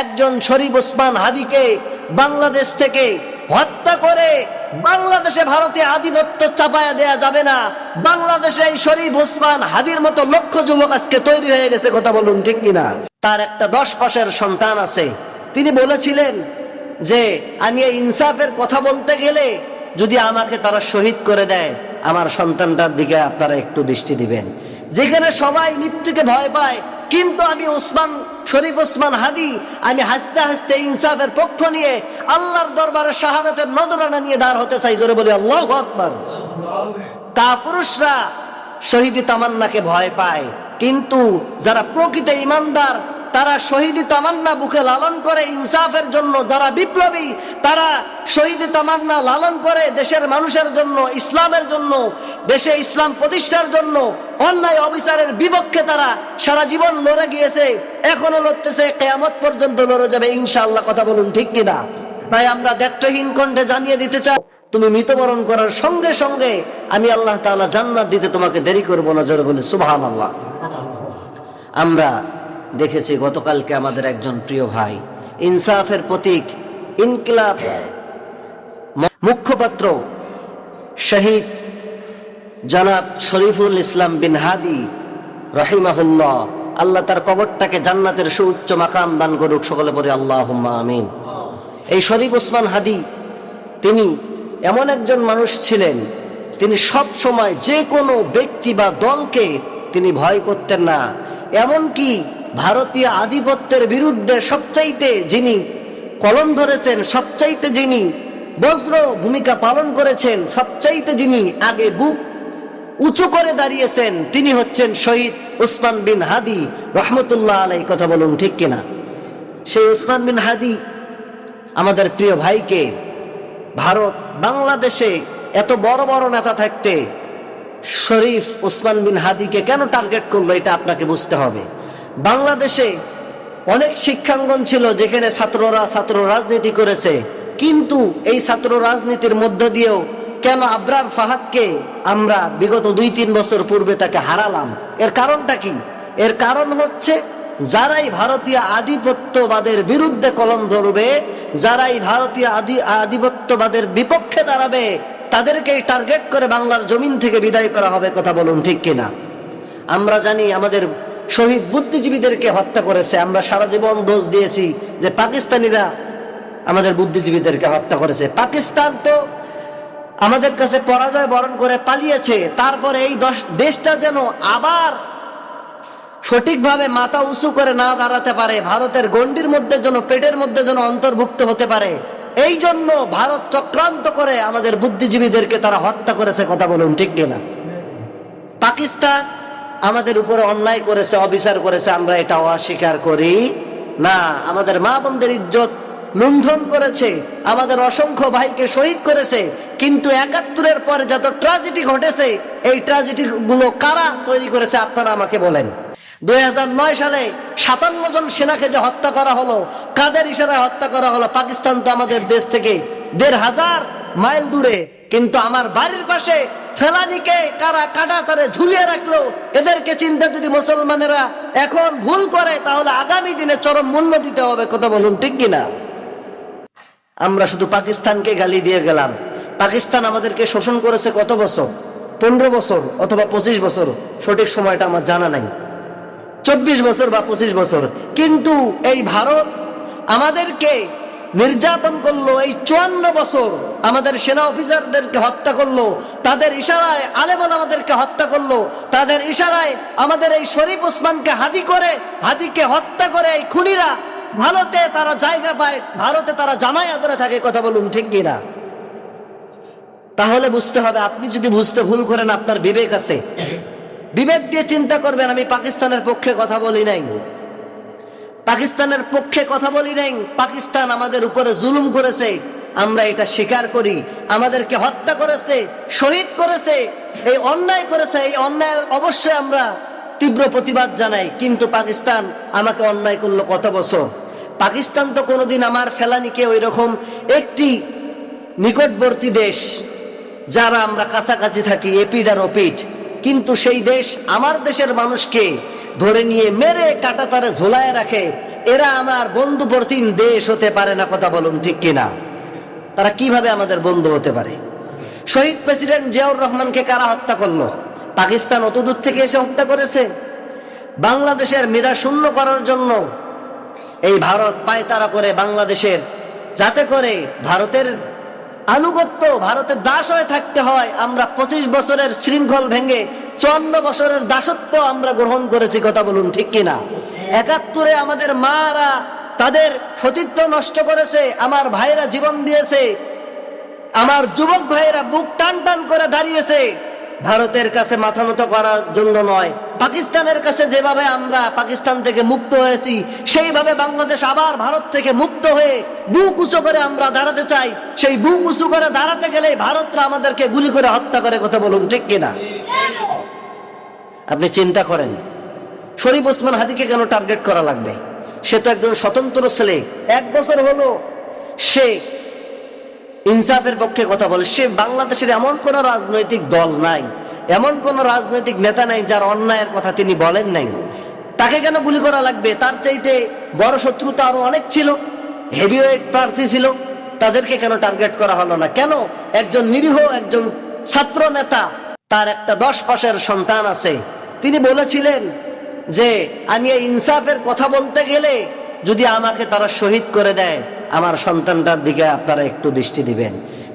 একজন শরীফ ওসমান হাদিকে বাংলাদেশ থেকে হত্যা করে বাংলাদেশে ভারতে আধিপত্য চাপায়া দেয়া যাবে না। বাংলাদেশে এই শরীফ ওসমান হাদির মতো লক্ষ যুবক আজকে তৈরি হয়ে গেছে, কথা বলুন ঠিক কিনা? তার একটা দশ পাশের সন্তান আছে। তিনি বলেছিলেন যে, আমি এই ইনসাফের কথা বলতে গেলে যদি আমাকে তারা শহীদ করে দেয়, আমার সন্তানটার দিকে আপনারা একটু দৃষ্টি দিবেন। যেখানে সবাই মৃত্যুকে ভয় পায়, কিন্তু আমি ওসমান শরীফ ওসমান হাদি, আমি হাসতে হাসতে ইনসাফের পক্ষ নিয়ে আল্লাহর দরবারে শাহাদাতের নজরানা নিয়ে দাঁড় হতে চাই, জোরে বলি, আল্লাহ আকবর। কাপুরুষরা শহীদি তামান্নাকে ভয় পায়, কিন্তু যারা প্রকৃত ইমানদার তারা শহীদি তামান্না বুকে লালন করে ইনসাফের জন্য, যারা বিপ্লবী, তারা শহীদি তামান্না লালন করে দেশের মানুষের জন্য, ইসলামের জন্য, দেশে ইসলাম প্রতিষ্ঠার জন্য, অন্যায় অবিচারের বিপক্ষে তারা সারা জীবন লড়ে গিয়েছে, এখনও লড়তেছে, কেয়ামত পর্যন্ত লড়ে যাবে, ইনশাআল্লাহ, কথা বলুন ঠিক কিনা? তাই আমরা দায়িত্বহীন কণ্ঠে জানিয়ে দিতে চাই, তুমি মৃতবরণ করার সঙ্গে সঙ্গে আমি আল্লাহ তাআলা জান্নাত দিতে তোমাকে দেরি করব না বলে সুবহান আল্লাহ আমরা দেখেছি, গতকালকে আমাদের একজন প্রিয় ভাই। ইনসাফের প্রতীক ইনকিলাব ম- মুখপাত্র শহীদ জনাব শরীফুল ইসলাম বিন হাদি, রহিমাহুল্লাহ, আল্লাহ তার কবরটাকে জান্নাতের সুউচ্চ মাকাম দান করুক, সকলে পরে আল্লাহ আমিন। এই শরীফ ওসমান হাদি, তিনি এমন একজন মানুষ ছিলেন, তিনি সব সময় যে কোনো ব্যক্তি বা দলকে তিনি ভয় করতেন না। এমনকি ভারতীয় আধিপত্যের বিরুদ্ধে সবচাইতে যিনি কলম ধরেছেন, সবচাইতে যিনি বজ্র ভূমিকা পালন করেছেন, সবচাইতে যিনি আগে বুক উঁচু করে দাঁড়িয়েছেন, তিনি হচ্ছেন শহীদ উসমান বিন হাদি। রহমতুল্লাহ আলাই কথা বলুন ঠিক কিনা? সেই উসমান বিন হাদি আমাদের প্রিয় ভাইকে ভারত, বাংলাদেশে এত বড় বড় নেতা থাকতে শরীফ ওসমান বিন হাদিকে কেন টার্গেট করল, এটা আপনাকে বুঝতে হবে। বাংলাদেশে অনেক শিক্ষাঙ্গন ছিল যেখানে ছাত্ররা ছাত্র রাজনীতি করেছে। কিন্তু এই ছাত্র রাজনীতির মধ্য দিয়েও কেন আবরার ফাহাদকে আমরা বিগত দুই তিন বছর পূর্বে তাকে হারালাম? এর কারণটা কি? এর কারণ হচ্ছে যারাই ভারতীয় আধিপত্যবাদের বিরুদ্ধে কলম ধরবে, যারাই ভারতীয় আধি, আধিপত্যবাদের বিপক্ষে দাঁড়াবে, তাদেরকেই টার্গেট করে বাংলার জমিন থেকে বিদায় করা হবে, কথা বলুন ঠিক কিনা? আমরা জানি আমাদের শহীদ বুদ্ধিজীবীদেরকে হত্যা করেছে। আমরা সারা জীবন দোষ দিয়েছি যে পাকিস্তানিরা আমাদের বুদ্ধিজীবীদেরকে হত্যা করেছে। পাকিস্তান তো আমাদের কাছে পরাজয় বরণ করে পালিয়েছে। তারপরে এই দশ, দেশটা যেন আবার সঠিকভাবে মাথা উঁচু করে না দাঁড়াতে পারে। ভারতের গণ্ডির মধ্যে যেন, পেটের মধ্যে যেন অন্তর্ভুক্ত হতে পারে। এই জন্য ভারত চক্রান্ত করে আমাদের বুদ্ধিজীবীদেরকে তারা হত্যা করেছে, কথা বলুন ঠিক কিনা? পাকিস্তান আমাদের উপরে অন্যায় করেছে, অবিচার করেছে, আমরা এটা অস্বীকার করি। না, আমাদের মা বোনদের ইজ্জত লুণ্ঠন করেছে, আমাদের অসংখ্য ভাইকে শহীদ করেছে, কিন্তু একাত্তরের পরে যত ট্রাজেডি ঘটেছে, এই ট্রাজেডি গুলো কারা তৈরি করেছে আপনারা আমাকে বলেন। দুই হাজার নয় সালে সাতান্ন জন সেনাকে যে হত্যা করা হলো, কাদের ইশারায় হত্যা করা হলো, পাকিস্তান তো আমাদের দেশ থেকে দেড় হাজার মাইল দূরে, কিন্তু আমার বাড়ির পাশে ফেলানিকে কারা কাটা তারে ঝুলিয়ে রাখল, এদেরকে চিন্তা যদি মুসলমানেরা এখন ভুল করে, তাহলে আগামী দিনে চরম মূল্য দিতে হবে, কথা বলুন ঠিক কিনা? আমরা শুধু পাকিস্তানকে গালি দিয়ে গেলাম। পাকিস্তান আমাদেরকে শোষণ করেছে কত বছর? পনেরো বছর অথবা পঁচিশ বছর, সঠিক সময়টা আমার জানা নাই। চব্বিশ বছর বা পঁচিশ বছর। কিন্তু এই ভারত আমাদেরকে নির্যাতন করল, এই চুয়ান্ন বছর আমাদের সেনা অফিসারদেরকে হত্যা করল তাদের ইশারায় আলেমন আমাদেরকে হত্যা করল। তাদের ইশারায় আমাদের এই শরীফ ওসমানকে হাদি করে, হাদিকে হত্যা করে এই খুনিরা ভারতে তারা জায়গা পায়, ভারতে তারা জামাই আদরে থাকে কথা বলুন ঠিক কিনা? তাহলে বুঝতে হবে, আপনি যদি বুঝতে ভুল করেন, আপনার বিবেক আছে। বিবেক দিয়ে চিন্তা করবেন, আমি পাকিস্তানের পক্ষে কথা বলি নাই। পাকিস্তানের পক্ষে কথা বলি নাই, পাকিস্তান আমাদের উপরে জুলুম করেছে। আমরা এটা স্বীকার করি। আমাদেরকে হত্যা করেছে, শহীদ করেছে, এই অন্যায় করেছে, এই অন্যায়ের অবশ্যই আমরা তীব্র প্রতিবাদ জানাই। কিন্তু পাকিস্তান আমাকে অন্যায় করল কত বছর? পাকিস্তান তো কোনোদিন আমার ফেলানিকে ওই রকম একটি নিকটবর্তী দেশ, যারা আমরা কাছাকাছি থাকি, এপিড আর ওপিড। কিন্তু সেই দেশ আমার দেশের মানুষকে ধরে নিয়ে মেরে কাটাতারে ঝোলায় রাখে। এরা আমার বন্ধু প্রতিম দেশ হতে পারে না, কথা বলুন ঠিক কিনা? তারা কীভাবে আমাদের বন্ধু হতে পারে? শহীদ প্রেসিডেন্ট জিয়াউর রহমানকে কারা হত্যা করল? পাকিস্তান অত দূর থেকে এসে হত্যা করেছে? বাংলাদেশের মেধা শূন্য করার জন্য এই ভারত পায়তারা করে বাংলাদেশের, যাতে করে ভারতের আনুগত্য, ভারতের দাস হয়ে থাকতে হয়। আমরা পঁচিশ বছরের শৃঙ্খল ভেঙে চুয়ান্ন বছরের দাসত্ব আমরা গ্রহণ করেছি, কথা বলুন ঠিক কিনা? একাত্তরে আমাদের মারা তাদের সতীত্ব নষ্ট করেছে, আমার ভাইরা জীবন দিয়েছে, আমার যুবক ভাইয়েরা বুক টান টান করে দাঁড়িয়েছে। ভারতের কাছে মাথা মতো করার জন্য নয়, পাকিস্তানের কাছে যেভাবে আমরা পাকিস্তান থেকে মুক্ত হয়েছি, সেইভাবে বাংলাদেশ আবার ভারত থেকে মুক্ত হয়ে বুক উঁচু করে আমরা দাঁড়াতে চাই। সেই বুক উঁচু করে দাঁড়াতে গেলে ভারতরা আমাদেরকে গুলি করে হত্যা করে কথা বলুন, ঠিক কিনা? আপনি চিন্তা করেন, শরীফ ওসমান হাদিকে কেন টার্গেট করা লাগবে? সে তো একজন স্বতন্ত্র ছেলে। এক বছর হলো, সে ইনসাফের পক্ষে কথা বলে। সে বাংলাদেশের এমন কোন রাজনৈতিক দল নাই, এমন কোন রাজনৈতিক নেতা নাই যার অন্যায়ের কথা তিনি বলেন নাই। তাকে কেন গুলি করা লাগবে? তার চাইতে বড় শত্রুতা আরও অনেক ছিল, হেভিওয়েট প্রার্থী ছিল। তাদেরকে কেন টার্গেট করা হলো না? কেন একজন নিরীহ, একজন ছাত্র নেতা, তার একটা দশ পাশের সন্তান আছে? তিনি বলেছিলেন যে আমি এই ইনসাফের কথা বলতে গেলে যদি আমাকে তারা শহীদ করে দেয়, আমার সন্তানটার দিকে আপনারা একটু দৃষ্টি দিবেন।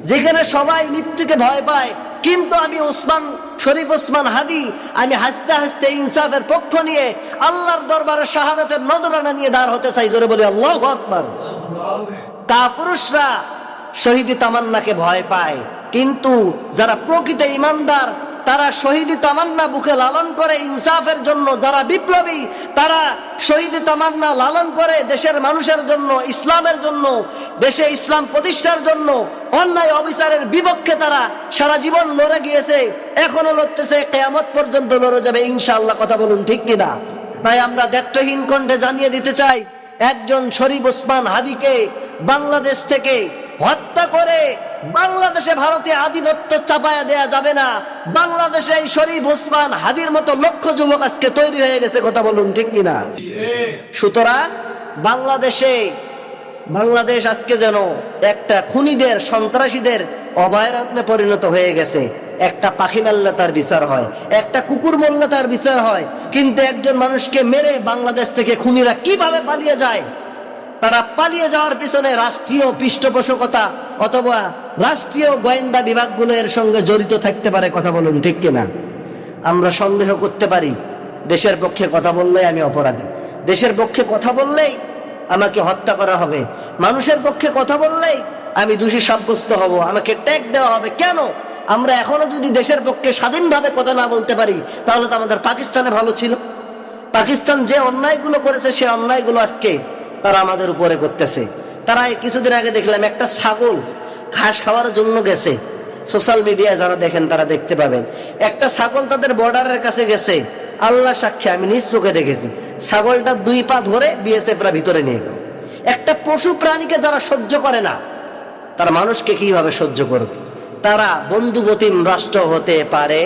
যেখানে সবাই মৃত্যুকে ভয় পায়, কিন্তু আমি ওসমান, শরীফ ওসমান হাদি, আমি হাসতে হাসতে ইনসাফের পক্ষ নিয়ে আল্লাহর দরবারে শাহাদাতের নজরানা নিয়ে দাঁড় হতে চাই, জোরে বলি, আল্লাহ আকবর। কাপুরুষরা শহীদি তামান্নাকে ভয় পায়, কিন্তু যারা প্রকৃত ইমানদার তারা শহীদি তামান্না বুকে লালন করে ইনসাফের জন্য, যারা বিপ্লবী, তারা শহীদি তামান্না লালন করে দেশের মানুষের জন্য, ইসলামের জন্য, দেশে ইসলাম প্রতিষ্ঠার জন্য, অন্যায় অবিচারের বিপক্ষে তারা সারা জীবন লড়ে গিয়েছে, এখনও লড়তেছে, কেয়ামত পর্যন্ত লড়ে যাবে ইনশাল্লাহ কথা বলুন ঠিক কিনা? তাই আমরা দায়িত্বহীন কণ্ঠে জানিয়ে দিতে চাই, একজন শরীফ ওসমান হাদিকে বাংলাদেশ থেকে হত্যা করে বাংলাদেশে ভারতে আধিপত্য চাপায়া দেয়া যাবে না। বাংলাদেশে এই শরীফ ওসমান হাদির মতো লক্ষ যুবক আজকে তৈরি হয়ে গেছে, কথা বলুন ঠিক কিনা? সুতরাং বাংলাদেশে, বাংলাদেশ আজকে যেন একটা খুনিদের, সন্ত্রাসীদের অভয়ারণ্যে পরিণত হয়ে গেছে। একটা পাখি মারলে তার বিচার হয়, একটা কুকুর মরলে তার বিচার হয়, কিন্তু একজন মানুষকে মেরে বাংলাদেশ থেকে খুনিরা কীভাবে পালিয়ে যায়? তারা পালিয়ে যাওয়ার পিছনে রাষ্ট্রীয় পৃষ্ঠপোষকতা অথবা রাষ্ট্রীয় গোয়েন্দা বিভাগগুলো এর সঙ্গে জড়িত থাকতে পারে কথা বলুন, ঠিক কিনা? আমরা সন্দেহ করতে পারি, দেশের পক্ষে কথা বললেই আমি অপরাধী। দেশের পক্ষে কথা বললেই আমাকে হত্যা করা হবে। মানুষের পক্ষে কথা বললেই আমি দোষী সাব্যস্ত হব। আমাকে ট্যাগ দেওয়া হবে। কেন? আমরা এখনও যদি দেশের পক্ষে স্বাধীনভাবে কথা না বলতে পারি, তাহলে তো আমাদের পাকিস্তানে ভালো ছিল। পাকিস্তান যে অন্যায়গুলো করেছে, সে অন্যায়গুলো আজকে তারা আমাদের উপরে করতেছে। তারা কিছুদিন আগে দেখলাম একটা ছাগল ঘাস খাওয়ার জন্য গেছে। সোশ্যাল মিডিয়ায় যারা দেখেন তারা দেখতে পাবেন। একটা ছাগল তাদের বর্ডারের কাছে গেছে। আল্লাহ সাক্ষী, আমি নিজ চোখে দেখেছি। ছাগলটা দুই পা ধরে বিএসএফরা ভিতরে নিয়ে গেল। একটা পশু প্রাণীকে যারা সহ্য করে না, তারা মানুষকে কীভাবে সহ্য করবে? তারা বন্ধুবতিম রাষ্ট্র হতে পারে